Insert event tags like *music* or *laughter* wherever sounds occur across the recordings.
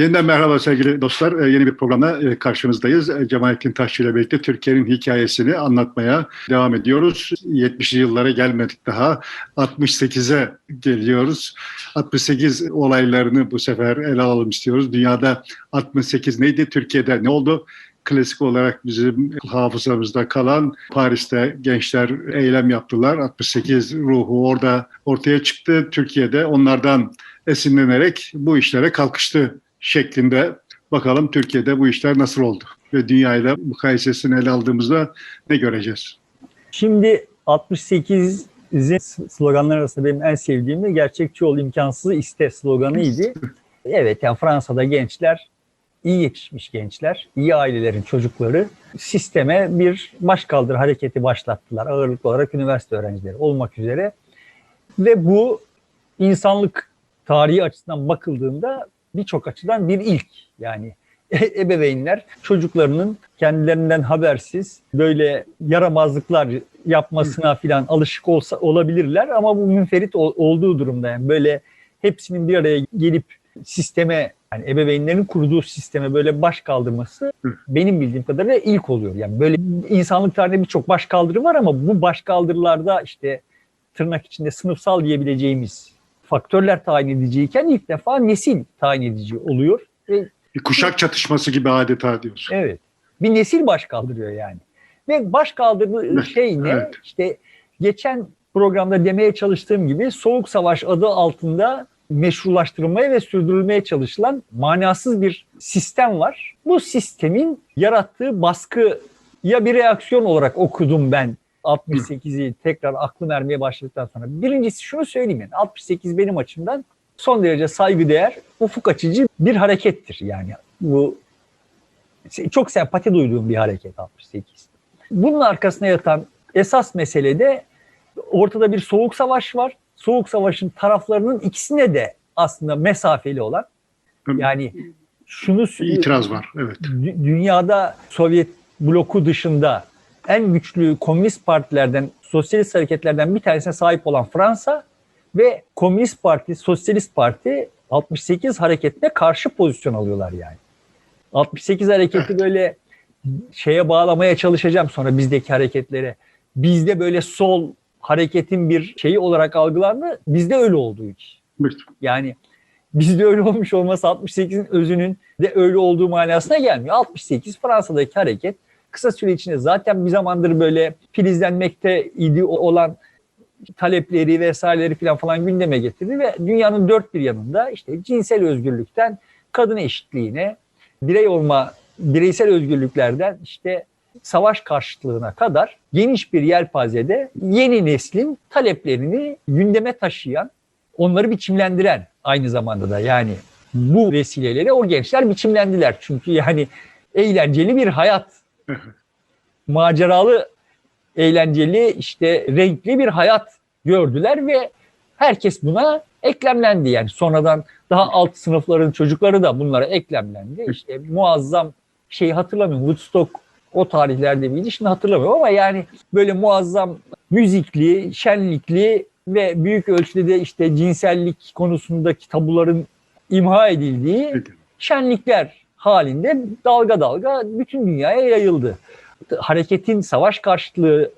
Yeniden merhaba sevgili dostlar. Ee, Yeni bir programda e, karşınızdayız. Ee, Cemalettin Taşçı ile birlikte Türkiye'nin hikayesini anlatmaya devam ediyoruz. 70'li yıllara gelmedik daha. 68'e geliyoruz. 68 olaylarını bu sefer ele alalım istiyoruz. Dünyada 68 neydi? Türkiye'de ne oldu? Klasik olarak bizim hafızamızda kalan Paris'te gençler eylem yaptılar. 68 ruhu orada ortaya çıktı. Türkiye'de onlardan esinlenerek bu işlere kalkıştı şeklinde bakalım Türkiye'de bu işler nasıl oldu ve dünyayla mukayesesini ele aldığımızda ne göreceğiz? Şimdi 68'in sloganlar arasında benim en sevdiğim de gerçekçi ol imkansızı iste sloganıydı. *laughs* Evet yani Fransa'da gençler, iyi yetişmiş gençler, iyi ailelerin çocukları sisteme bir başkaldır hareketi başlattılar. Ağırlıklı olarak üniversite öğrencileri olmak üzere. Ve bu insanlık tarihi açısından bakıldığında birçok açıdan bir ilk. Yani *laughs* ebeveynler çocuklarının kendilerinden habersiz böyle yaramazlıklar yapmasına filan alışık olsa olabilirler ama bu münferit ol- olduğu durumda yani böyle hepsinin bir araya gelip sisteme yani ebeveynlerin kurduğu sisteme böyle baş kaldırması benim bildiğim kadarıyla ilk oluyor. Yani böyle insanlık tarihinde birçok baş kaldırı var ama bu baş kaldırılarda işte tırnak içinde sınıfsal diyebileceğimiz faktörler tayin ediciyken ilk defa nesil tayin edici oluyor. Ve Bir kuşak çatışması gibi adeta diyorsun. evet bir nesil baş kaldırıyor yani. Ve baş kaldırdığı şey ne? Evet. İşte geçen programda demeye çalıştığım gibi Soğuk Savaş adı altında meşrulaştırılmaya ve sürdürülmeye çalışılan manasız bir sistem var. Bu sistemin yarattığı baskı ya bir reaksiyon olarak okudum ben 68'i tekrar aklım ermeye başladıktan sonra. Birincisi şunu söyleyeyim yani 68 benim açımdan son derece saygıdeğer, ufuk açıcı bir harekettir yani. Bu çok sempati duyduğum bir hareket 68. Bunun arkasına yatan esas mesele de ortada bir soğuk savaş var. Soğuk savaşın taraflarının ikisine de aslında mesafeli olan yani şunu itiraz var. Evet. Dü- dünyada Sovyet bloku dışında en güçlü komünist partilerden, sosyalist hareketlerden bir tanesine sahip olan Fransa ve Komünist Parti, Sosyalist Parti 68 hareketine karşı pozisyon alıyorlar yani. 68 hareketi böyle şeye bağlamaya çalışacağım sonra bizdeki hareketlere. Bizde böyle sol hareketin bir şeyi olarak algılandı. Bizde öyle olduğu için. Evet. Yani bizde öyle olmuş olması 68'in özünün de öyle olduğu manasına gelmiyor. 68 Fransa'daki hareket kısa süre içinde zaten bir zamandır böyle filizlenmekte idi olan talepleri vesaireleri falan falan gündeme getirdi ve dünyanın dört bir yanında işte cinsel özgürlükten kadın eşitliğine, birey olma, bireysel özgürlüklerden işte savaş karşıtlığına kadar geniş bir yelpazede yeni neslin taleplerini gündeme taşıyan, onları biçimlendiren aynı zamanda da yani bu vesileleri o gençler biçimlendiler. Çünkü yani eğlenceli bir hayat, *laughs* maceralı, eğlenceli, işte renkli bir hayat gördüler ve herkes buna eklemlendi. Yani sonradan daha alt sınıfların çocukları da bunlara eklemlendi. İşte muazzam şeyi hatırlamıyorum. Woodstock o tarihlerde miydi şimdi hatırlamıyorum ama yani böyle muazzam müzikli, şenlikli ve büyük ölçüde de işte cinsellik konusundaki tabuların imha edildiği şenlikler halinde dalga dalga bütün dünyaya yayıldı. Hareketin savaş karşıtlığı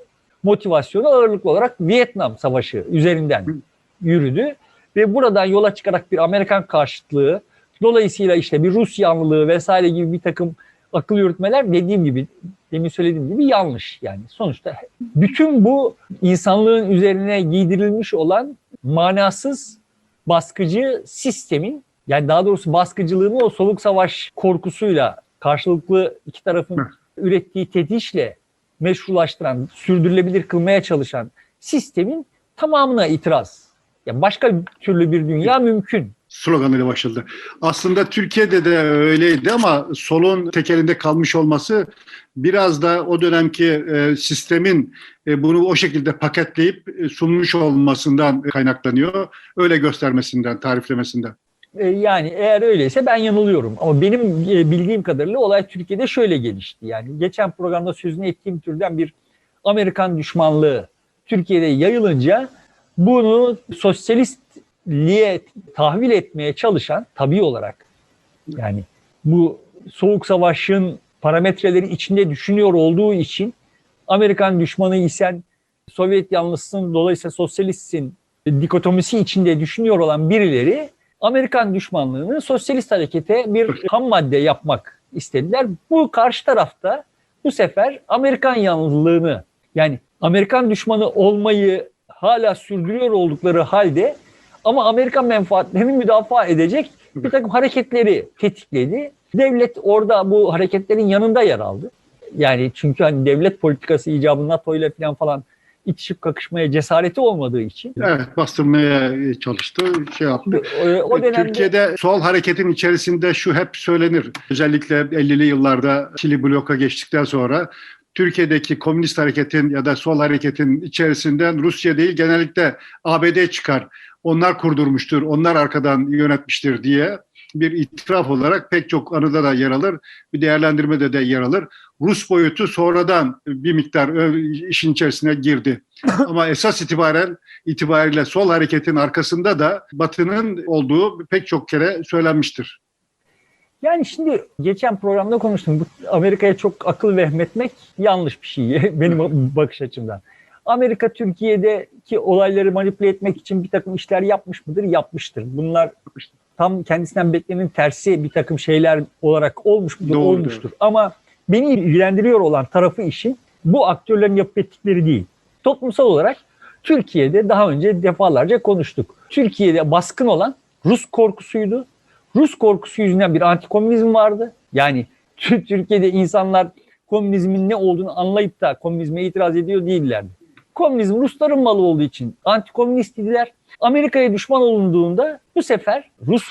motivasyonu ağırlıklı olarak Vietnam Savaşı üzerinden yürüdü ve buradan yola çıkarak bir Amerikan karşıtlığı dolayısıyla işte bir Rus yanlılığı vesaire gibi bir takım akıl yürütmeler dediğim gibi demin söylediğim gibi yanlış yani sonuçta bütün bu insanlığın üzerine giydirilmiş olan manasız baskıcı sistemin yani daha doğrusu baskıcılığını o soluk savaş korkusuyla karşılıklı iki tarafın Hı. ürettiği tedişle meşrulaştıran, sürdürülebilir kılmaya çalışan sistemin tamamına itiraz. Yani başka türlü bir dünya mümkün. Sloganıyla başladı. Aslında Türkiye'de de öyleydi ama solun tekelinde kalmış olması biraz da o dönemki e, sistemin e, bunu o şekilde paketleyip e, sunmuş olmasından kaynaklanıyor. Öyle göstermesinden, tariflemesinden. E, Yani eğer öyleyse ben yanılıyorum. Ama benim e, bildiğim kadarıyla olay Türkiye'de şöyle gelişti. Yani geçen programda sözünü ettiğim türden bir Amerikan düşmanlığı Türkiye'de yayılınca bunu sosyalistliğe tahvil etmeye çalışan tabii olarak yani bu soğuk savaşın parametreleri içinde düşünüyor olduğu için Amerikan düşmanı isen Sovyet yanlısın dolayısıyla sosyalistsin dikotomisi içinde düşünüyor olan birileri Amerikan düşmanlığını sosyalist harekete bir ham madde yapmak istediler. Bu karşı tarafta bu sefer Amerikan yanlılığını yani Amerikan düşmanı olmayı hala sürdürüyor oldukları halde ama Amerikan menfaatlerini müdafaa edecek bir takım hareketleri tetikledi. Devlet orada bu hareketlerin yanında yer aldı. Yani çünkü hani devlet politikası icabı NATO ile falan falan itişip kakışmaya cesareti olmadığı için. Evet bastırmaya çalıştı, şey yaptı. O, o dönemde Türkiye'de sol hareketin içerisinde şu hep söylenir. Özellikle 50'li yıllarda Çili bloka geçtikten sonra Türkiye'deki komünist hareketin ya da sol hareketin içerisinden Rusya değil genellikle ABD çıkar. Onlar kurdurmuştur, onlar arkadan yönetmiştir diye bir itiraf olarak pek çok anıda da yer alır. Bir değerlendirmede de yer alır. Rus boyutu sonradan bir miktar işin içerisine girdi. *laughs* Ama esas itibaren itibariyle sol hareketin arkasında da Batı'nın olduğu pek çok kere söylenmiştir. Yani şimdi geçen programda konuştum. Bu Amerika'ya çok akıl vehmetmek yanlış bir şey *laughs* benim bakış açımdan. Amerika Türkiye'deki olayları manipüle etmek için bir takım işler yapmış mıdır? Yapmıştır. Bunlar tam kendisinden beklenenin tersi bir takım şeyler olarak olmuş mudur? Doğru, Olmuştur. Ama beni ilgilendiriyor olan tarafı işin bu aktörlerin yapıp ettikleri değil. Toplumsal olarak Türkiye'de daha önce defalarca konuştuk. Türkiye'de baskın olan Rus korkusuydu. Rus korkusu yüzünden bir antikomünizm vardı. Yani Türkiye'de insanlar komünizmin ne olduğunu anlayıp da komünizme itiraz ediyor değillerdi. Komünizm Rusların malı olduğu için antikomünist idiler. Amerika'ya düşman olunduğunda bu sefer Rus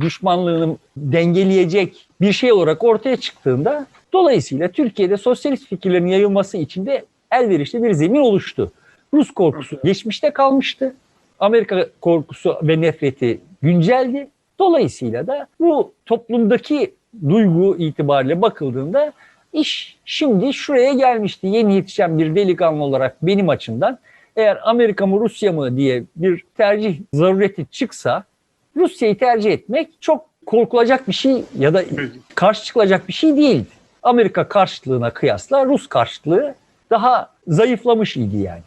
düşmanlığını dengeleyecek bir şey olarak ortaya çıktığında dolayısıyla Türkiye'de sosyalist fikirlerin yayılması için de elverişli bir zemin oluştu. Rus korkusu geçmişte kalmıştı. Amerika korkusu ve nefreti günceldi. Dolayısıyla da bu toplumdaki duygu itibariyle bakıldığında iş şimdi şuraya gelmişti. Yeni yetişen bir delikanlı olarak benim açımdan eğer Amerika mı Rusya mı diye bir tercih zarureti çıksa Rusya'yı tercih etmek çok korkulacak bir şey ya da karşı çıkılacak bir şey değildi. Amerika karşıtlığına kıyasla Rus karşıtlığı daha zayıflamış idi yani.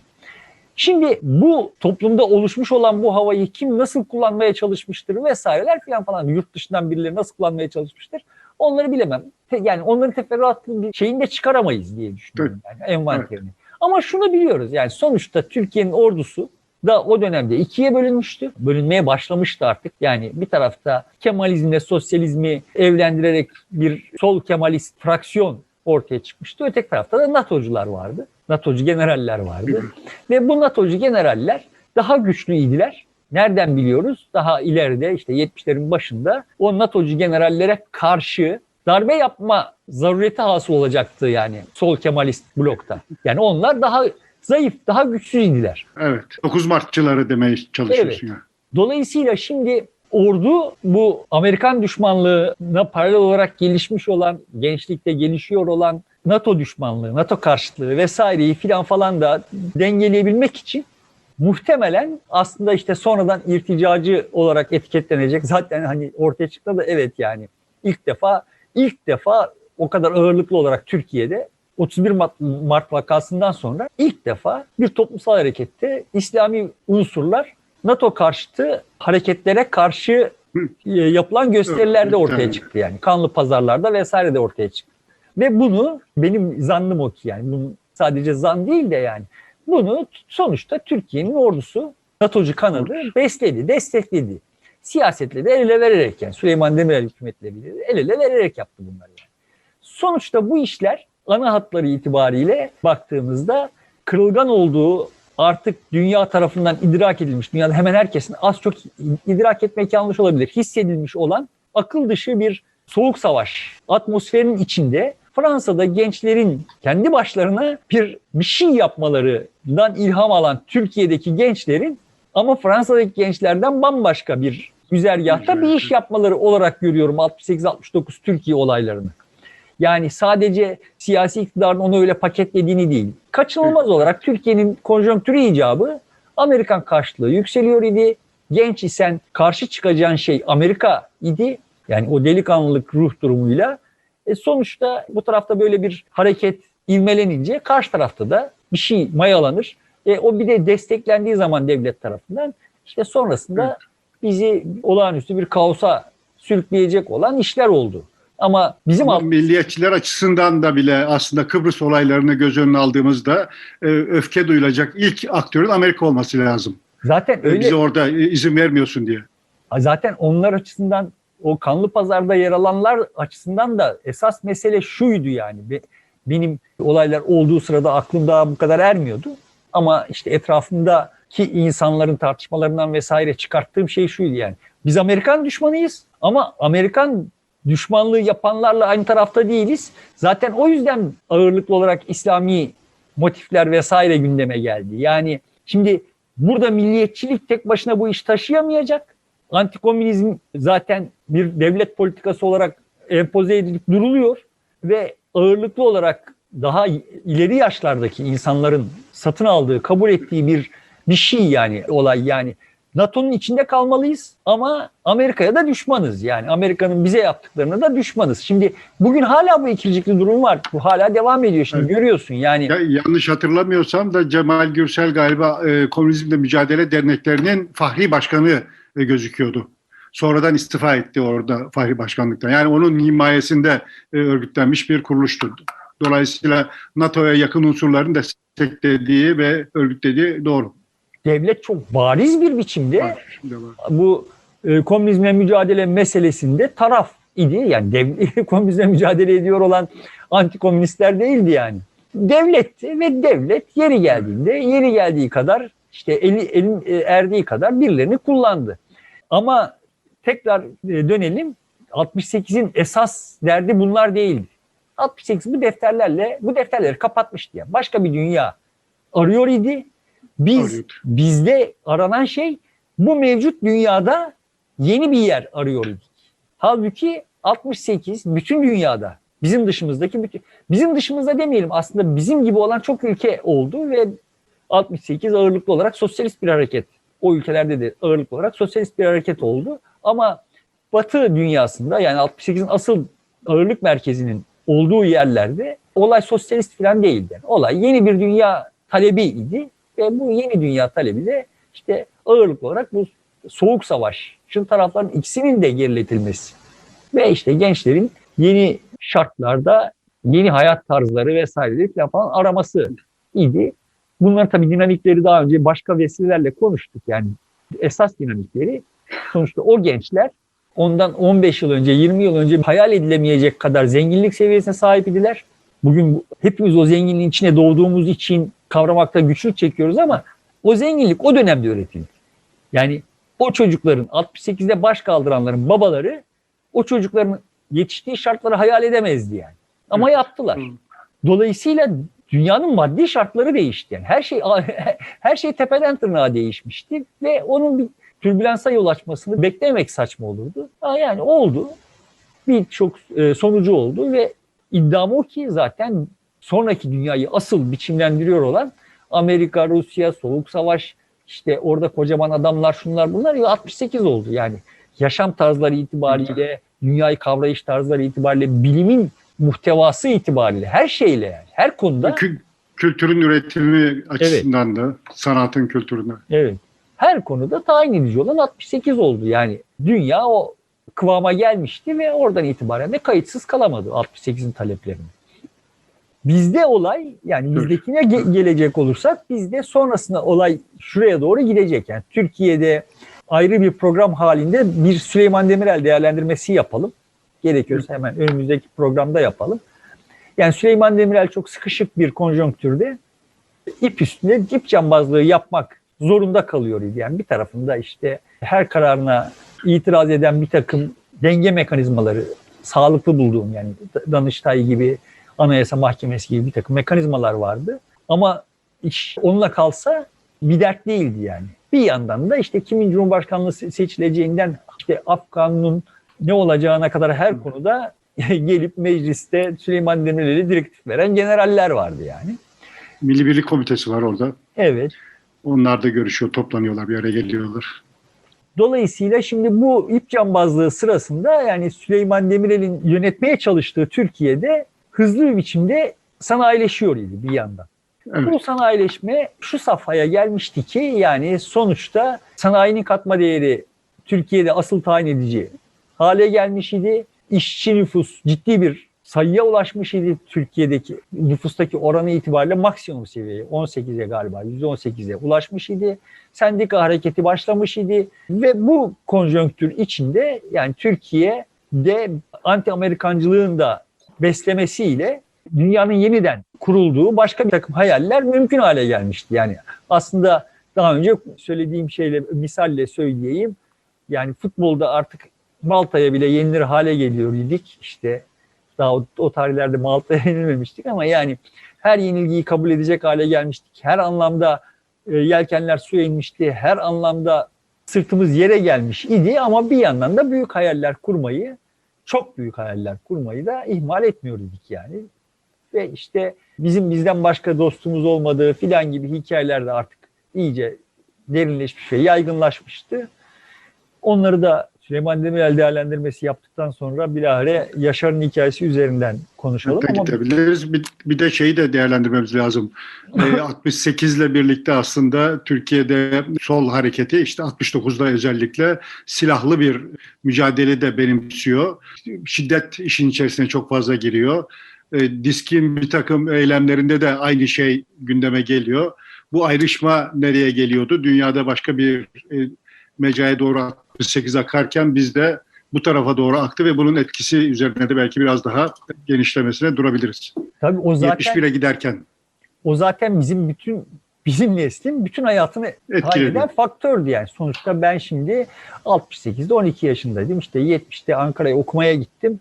Şimdi bu toplumda oluşmuş olan bu havayı kim nasıl kullanmaya çalışmıştır vesaireler falan falan yurt dışından birileri nasıl kullanmaya çalışmıştır onları bilemem. Yani onların teferruatlı bir şeyini de çıkaramayız diye düşünüyorum yani envanterini. Evet. Ama şunu biliyoruz yani sonuçta Türkiye'nin ordusu da o dönemde ikiye bölünmüştü. Bölünmeye başlamıştı artık. Yani bir tarafta Kemalizmle sosyalizmi evlendirerek bir sol Kemalist fraksiyon ortaya çıkmıştı. Öteki tarafta da NATO'cular vardı. NATO'cu generaller vardı. Ve bu NATO'cu generaller daha güçlüydiler. Nereden biliyoruz? Daha ileride işte 70'lerin başında o NATO'cu generallere karşı darbe yapma zarureti hasıl olacaktı yani sol Kemalist blokta. Yani onlar daha zayıf, daha güçsüzdüler. Evet. 9 Martçıları demeye çalışıyorsun. Evet. Dolayısıyla şimdi ordu bu Amerikan düşmanlığına paralel olarak gelişmiş olan, gençlikte gelişiyor olan NATO düşmanlığı, NATO karşıtlığı vesaireyi filan falan da dengeleyebilmek için muhtemelen aslında işte sonradan irticacı olarak etiketlenecek. *laughs* Zaten hani ortaya çıktı da evet yani ilk defa ilk defa o kadar ağırlıklı olarak Türkiye'de 31 Mart, Mart vakasından sonra ilk defa bir toplumsal harekette İslami unsurlar NATO karşıtı hareketlere karşı yapılan gösterilerde ortaya çıktı yani. Kanlı pazarlarda vesaire de ortaya çıktı. Ve bunu benim zannım o ki yani bunun sadece zan değil de yani bunu sonuçta Türkiye'nin ordusu NATO'cu kanadı besledi, destekledi. Siyasetle de el ele vererek yani Süleyman Demirel hükümetleriyle el ele vererek yaptı bunları yani. Sonuçta bu işler ana hatları itibariyle baktığımızda kırılgan olduğu artık dünya tarafından idrak edilmiş, dünyada hemen herkesin az çok idrak etmek yanlış olabilir, hissedilmiş olan akıl dışı bir soğuk savaş atmosferinin içinde Fransa'da gençlerin kendi başlarına bir bir şey yapmalarından ilham alan Türkiye'deki gençlerin ama Fransa'daki gençlerden bambaşka bir güzergahta bir iş yapmaları olarak görüyorum 68-69 Türkiye olaylarını. Yani sadece siyasi iktidarın onu öyle paketlediğini değil. Kaçınılmaz olarak Türkiye'nin konjonktürü icabı Amerikan karşılığı yükseliyor idi. Genç isen karşı çıkacağın şey Amerika idi. Yani o delikanlılık ruh durumuyla. E sonuçta bu tarafta böyle bir hareket ivmelenince karşı tarafta da bir şey mayalanır. E o bir de desteklendiği zaman devlet tarafından işte sonrasında bizi olağanüstü bir kaosa sürükleyecek olan işler oldu. Ama bizim Ama milliyetçiler açısından da bile aslında Kıbrıs olaylarını göz önüne aldığımızda e, öfke duyulacak ilk aktörün Amerika olması lazım. zaten E, öyle Bize orada e, izin vermiyorsun diye. zaten onlar açısından o kanlı pazarda yer alanlar açısından da esas mesele şuydu yani. Be- Benim olaylar olduğu sırada aklım daha bu kadar ermiyordu. Ama işte etrafımdaki insanların tartışmalarından vesaire çıkarttığım şey şuydu yani. Biz Amerikan düşmanıyız ama Amerikan düşmanlığı yapanlarla aynı tarafta değiliz. Zaten o yüzden ağırlıklı olarak İslami motifler vesaire gündeme geldi. Yani şimdi burada milliyetçilik tek başına bu iş taşıyamayacak. Antikomünizm zaten bir devlet politikası olarak empoze edilip duruluyor ve ağırlıklı olarak daha ileri yaşlardaki insanların satın aldığı, kabul ettiği bir bir şey yani olay yani. NATO'nun içinde kalmalıyız ama Amerika'ya da düşmanız. Yani Amerika'nın bize yaptıklarına da düşmanız. Şimdi bugün hala bu ikircikli durum var. Bu hala devam ediyor şimdi Evet. görüyorsun yani. Ya, yanlış hatırlamıyorsam da Cemal Gürsel galiba e, Komünizmle Mücadele Derneklerinin Fahri Başkanı gözüküyordu. Sonradan istifa etti orada Fahri Başkanlıktan. Yani onun himayesinde e, örgütlenmiş bir kuruluştu. Dolayısıyla NATO'ya yakın unsurların desteklediği ve örgütlediği doğru. Devlet çok bariz bir biçimde Var, şimdi var. bu e, komünizmle mücadele meselesinde taraf idi. Yani dev, *laughs* komünizmle mücadele ediyor olan antikomünistler değildi yani. Devletti ve devlet yeri geldiğinde yeri geldiği kadar işte eli, elin e, erdiği kadar birilerini kullandı. Ama tekrar e, dönelim 68'in esas derdi bunlar değildi. 68 bu defterlerle bu defterleri kapatmıştı ya. Başka bir dünya arıyor idi. Biz Arıyordu. bizde aranan şey bu mevcut dünyada yeni bir yer arıyoruz. Halbuki 68 bütün dünyada bizim dışımızdaki bütün bizim dışımızda demeyelim aslında bizim gibi olan çok ülke oldu ve 68 ağırlıklı olarak sosyalist bir hareket. O ülkelerde de ağırlıklı olarak sosyalist bir hareket oldu. Ama Batı dünyasında yani 68'in asıl ağırlık merkezinin olduğu yerlerde olay sosyalist falan değildi. Olay yeni bir dünya talebiydi ve bu yeni dünya talebi de işte ağırlıklı olarak bu soğuk savaşın tarafların ikisinin de geriletilmesi. Ve işte gençlerin yeni şartlarda yeni hayat tarzları vesaireleri falan araması idi. Bunların tabii dinamikleri daha önce başka vesilelerle konuştuk. Yani esas dinamikleri sonuçta o gençler ondan 15 yıl önce, 20 yıl önce hayal edilemeyecek kadar zenginlik seviyesine sahip idiler. Bugün bu- hepimiz o zenginliğin içine doğduğumuz için kavramakta güçlük çekiyoruz ama o zenginlik o dönemde üretildi. Yani o çocukların 68'de baş kaldıranların babaları o çocukların yetiştiği şartları hayal edemezdi yani. Ama yaptılar. Dolayısıyla dünyanın maddi şartları değişti. Yani her şey *laughs* her şey tepeden tırnağa değişmişti ve onun bir türbülansa yol açmasını beklemek saçma olurdu. Yani oldu. Birçok e, sonucu oldu ve iddiam o ki zaten sonraki dünyayı asıl biçimlendiriyor olan Amerika, Rusya, Soğuk Savaş, işte orada kocaman adamlar şunlar bunlar ya 68 oldu yani. Yaşam tarzları itibariyle, dünyayı kavrayış tarzları itibariyle, bilimin muhtevası itibariyle her şeyle yani her konuda Kü- kültürün üretimi açısından da sanatın kültürüne. evet her konuda tayin edici olan 68 oldu. Yani dünya o kıvama gelmişti ve oradan itibaren de kayıtsız kalamadı 68'in taleplerini. Bizde olay yani bizdekine ge- gelecek olursak bizde sonrasında olay şuraya doğru gidecek. Yani Türkiye'de ayrı bir program halinde bir Süleyman Demirel değerlendirmesi yapalım. Gerekiyorsa hemen önümüzdeki programda yapalım. Yani Süleyman Demirel çok sıkışık bir konjonktürde ip üstünde ip cambazlığı yapmak zorunda kalıyor idi. Yani bir tarafında işte her kararına itiraz eden bir takım denge mekanizmaları sağlıklı bulduğum yani Danıştay gibi Anayasa Mahkemesi gibi bir takım mekanizmalar vardı. Ama iş onunla kalsa bir dert değildi yani. Bir yandan da işte kimin Cumhurbaşkanlığı se- seçileceğinden işte Afgan'ın ne olacağına kadar her konuda *laughs* gelip mecliste Süleyman Demirel'e direktif veren generaller vardı yani. Milli Birlik Komitesi var orada. Evet. Onlar da görüşüyor, toplanıyorlar, bir araya geliyorlar. Dolayısıyla şimdi bu ip cambazlığı sırasında yani Süleyman Demirel'in yönetmeye çalıştığı Türkiye'de hızlı bir biçimde sanayileşiyor idi bir yandan. Evet. Bu sanayileşme şu safhaya gelmişti ki yani sonuçta sanayinin katma değeri Türkiye'de asıl tayin edici hale gelmiş idi. İşçi nüfus ciddi bir sayıya ulaşmış idi. Türkiye'deki nüfustaki oranı itibariyle maksimum seviyeye 18'e galiba %18'e ulaşmış idi. Sendika hareketi başlamış idi ve bu konjonktür içinde yani Türkiye'de anti-Amerikancılığın da beslemesiyle dünyanın yeniden kurulduğu başka bir takım hayaller mümkün hale gelmişti. Yani aslında daha önce söylediğim şeyle misalle söyleyeyim. Yani futbolda artık Malta'ya bile yenilir hale geliyor idik. İşte daha o, tarihlerde Malta'ya *laughs* yenilmemiştik ama yani her yenilgiyi kabul edecek hale gelmiştik. Her anlamda e, yelkenler suya inmişti. Her anlamda sırtımız yere gelmiş idi ama bir yandan da büyük hayaller kurmayı, çok büyük hayaller kurmayı da ihmal etmiyor idik yani. Ve işte bizim bizden başka dostumuz olmadığı filan gibi hikayeler de artık iyice derinleşmiş ve yaygınlaşmıştı. Onları da Süleyman Demirel değerlendirmesi yaptıktan sonra bilahare Yaşar'ın hikayesi üzerinden konuşalım. Hatta Ama gidebiliriz. Bir, bir de şeyi de değerlendirmemiz lazım. *laughs* Ee, 68 ile birlikte aslında Türkiye'de sol hareketi işte 69'da özellikle silahlı bir mücadele de benimsiyor. Şiddet işin içerisine çok fazla giriyor. Ee, Diskin bir takım eylemlerinde de aynı şey gündeme geliyor. Bu ayrışma nereye geliyordu? Dünyada başka bir e, mecraya doğru 68 akarken bizde bu tarafa doğru aktı ve bunun etkisi üzerine de belki biraz daha genişlemesine durabiliriz. tabii o zaten 71'e giderken o zaten bizim bütün bizim neslin bütün hayatını tayin eden faktördü yani. Sonuçta ben şimdi 68'de 12 yaşındaydım. İşte 70'te Ankara'ya okumaya gittim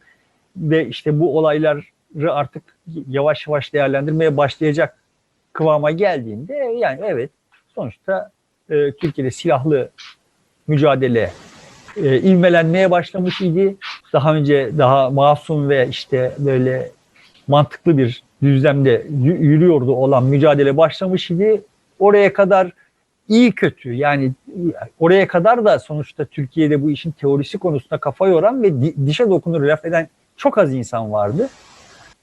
ve işte bu olayları artık yavaş yavaş değerlendirmeye başlayacak kıvama geldiğinde yani evet sonuçta e, Türkiye'de silahlı mücadele e, ivmelenmeye başlamış idi. Daha önce daha masum ve işte böyle mantıklı bir düzlemde yürüyordu olan mücadele başlamış idi. Oraya kadar iyi kötü yani oraya kadar da sonuçta Türkiye'de bu işin teorisi konusunda kafa yoran ve di- dişe dokunur laf eden çok az insan vardı.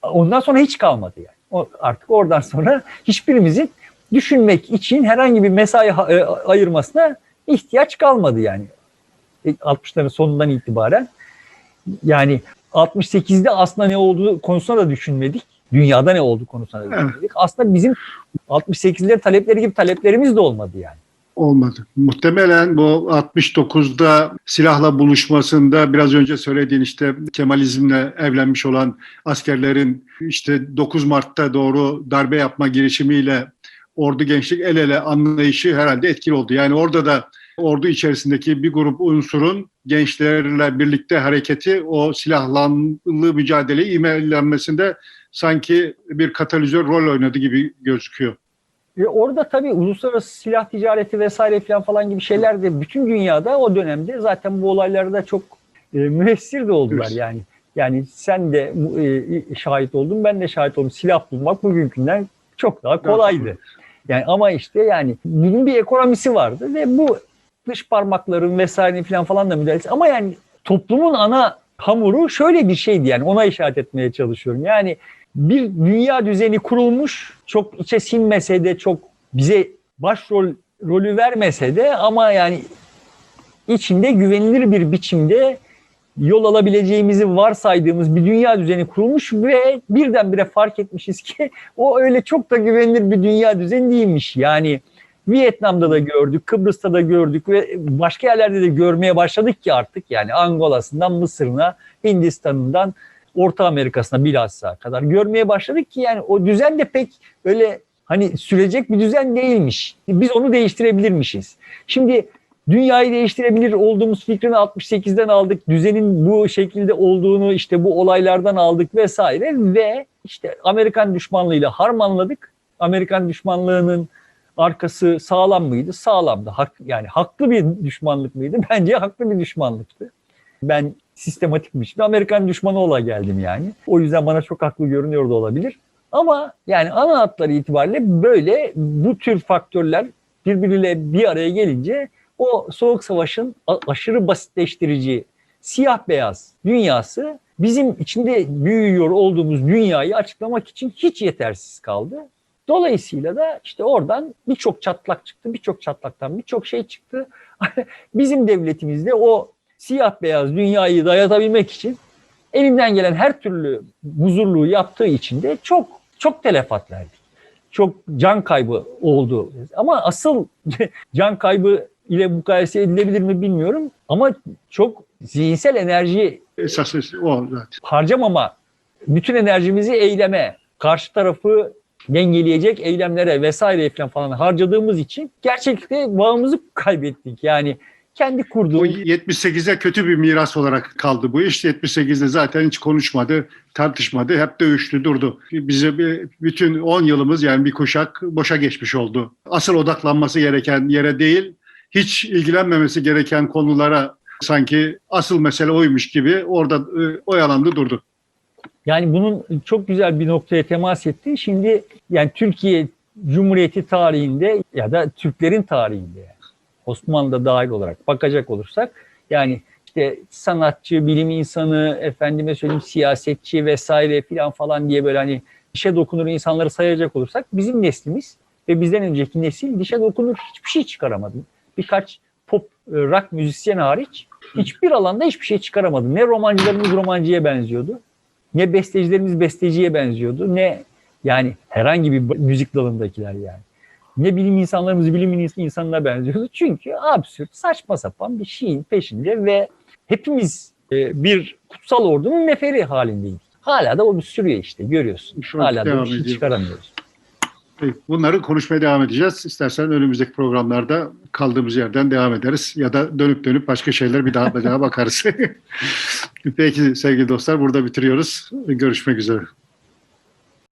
Ondan sonra hiç kalmadı yani. O, artık oradan sonra hiçbirimizin düşünmek için herhangi bir mesai e, ayırmasına ihtiyaç kalmadı yani. E, 60'ların sonundan itibaren. Yani 68'de aslında ne olduğu konusunda da düşünmedik. Dünyada ne olduğu konusunda da düşünmedik. Aslında bizim 68'lerin talepleri gibi taleplerimiz de olmadı yani. Olmadı. Muhtemelen bu 69'da silahla buluşmasında biraz önce söylediğin işte Kemalizmle evlenmiş olan askerlerin işte 9 Mart'ta doğru darbe yapma girişimiyle ordu gençlik el ele anlayışı herhalde etkili oldu. Yani orada da ordu içerisindeki bir grup unsurun gençlerle birlikte hareketi o silahlanlı mücadeleyi imelenmesinde sanki bir katalizör rol oynadı gibi gözüküyor. Ve orada tabii uluslararası silah ticareti vesaire falan falan gibi şeyler de bütün dünyada o dönemde zaten bu olaylarda çok e, müessir de oldular Evet. yani. Yani sen de e, şahit oldun, ben de şahit oldum. Silah bulmak bugünkünden çok daha kolaydı. Yani ama işte yani bunun bir ekonomisi vardı ve bu dış parmakların vesaire falan falan da müdahalesi. Ama yani toplumun ana hamuru şöyle bir şeydi yani ona işaret etmeye çalışıyorum. Yani bir dünya düzeni kurulmuş çok içe sinmese de çok bize başrol rolü vermese de ama yani içinde güvenilir bir biçimde yol alabileceğimizi varsaydığımız bir dünya düzeni kurulmuş ve birdenbire fark etmişiz ki *laughs* o öyle çok da güvenilir bir dünya düzeni değilmiş. Yani Vietnam'da da gördük, Kıbrıs'ta da gördük ve başka yerlerde de görmeye başladık ki artık yani Angola'sından Mısır'ına, Hindistan'ından Orta Amerika'sına bilhassa kadar görmeye başladık ki yani o düzen de pek öyle hani sürecek bir düzen değilmiş. Biz onu değiştirebilirmişiz. Şimdi dünyayı değiştirebilir olduğumuz fikrini 68'den aldık. Düzenin bu şekilde olduğunu işte bu olaylardan aldık vesaire ve işte Amerikan düşmanlığıyla harmanladık. Amerikan düşmanlığının arkası sağlam mıydı? Sağlamdı. Hak, yani haklı bir düşmanlık mıydı? *laughs* Bence haklı bir düşmanlıktı. Ben sistematik bir şekilde Amerikan düşmanı ola geldim yani. O yüzden bana çok haklı görünüyor da olabilir. Ama yani ana hatları itibariyle böyle bu tür faktörler birbiriyle bir araya gelince o soğuk savaşın aşırı basitleştirici siyah beyaz dünyası bizim içinde büyüyor olduğumuz dünyayı açıklamak için hiç yetersiz kaldı. Dolayısıyla da işte oradan birçok çatlak çıktı, birçok çatlaktan birçok şey çıktı. *laughs* Bizim devletimizde o siyah beyaz dünyayı dayatabilmek için elinden gelen her türlü huzurluğu yaptığı için de çok çok telefat verdik. Çok can kaybı oldu. Ama asıl *laughs* can kaybı ile mukayese edilebilir mi bilmiyorum. Ama çok zihinsel enerji Esas o zaten. harcamama, bütün enerjimizi eyleme, karşı tarafı dengeleyecek eylemlere vesaire falan falan harcadığımız için gerçekten bağımızı kaybettik. Yani kendi Bu kurduğu 78'e kötü bir miras olarak kaldı bu iş. 78'de zaten hiç konuşmadı, tartışmadı, hep dövüştü, durdu. Bize bir, bütün 10 yılımız yani bir kuşak boşa geçmiş oldu. Asıl odaklanması gereken yere değil, hiç ilgilenmemesi gereken konulara sanki asıl mesele oymuş gibi orada e, oyalandı durdu. Yani bunun çok güzel bir noktaya temas etti. Şimdi yani Türkiye Cumhuriyeti tarihinde ya da Türklerin tarihinde yani Osmanlı'da dahil olarak bakacak olursak yani işte sanatçı, bilim insanı, efendime söyleyeyim siyasetçi vesaire filan falan diye böyle hani dişe dokunur insanları sayacak olursak bizim neslimiz ve bizden önceki nesil dişe dokunur hiçbir şey çıkaramadı. Birkaç pop e, rock müzisyen hariç hiçbir alanda hiçbir şey çıkaramadı. Ne romancılarımız romancıya benziyordu ne bestecilerimiz besteciye benziyordu ne yani herhangi bir müzik dalındakiler yani. Ne bilim insanlarımız bilim insanına benziyordu. Çünkü absürt, saçma sapan bir şeyin peşinde ve hepimiz e, bir kutsal ordunun neferi halindeydik. Hala da o bir sürüyor işte görüyorsun. Şu Hala da bir şey çıkaramıyoruz. Bunları konuşmaya devam edeceğiz. İstersen önümüzdeki programlarda kaldığımız yerden devam ederiz ya da dönüp dönüp başka şeyler bir daha bir daha bakarız. *laughs* Peki sevgili dostlar burada bitiriyoruz. Görüşmek üzere.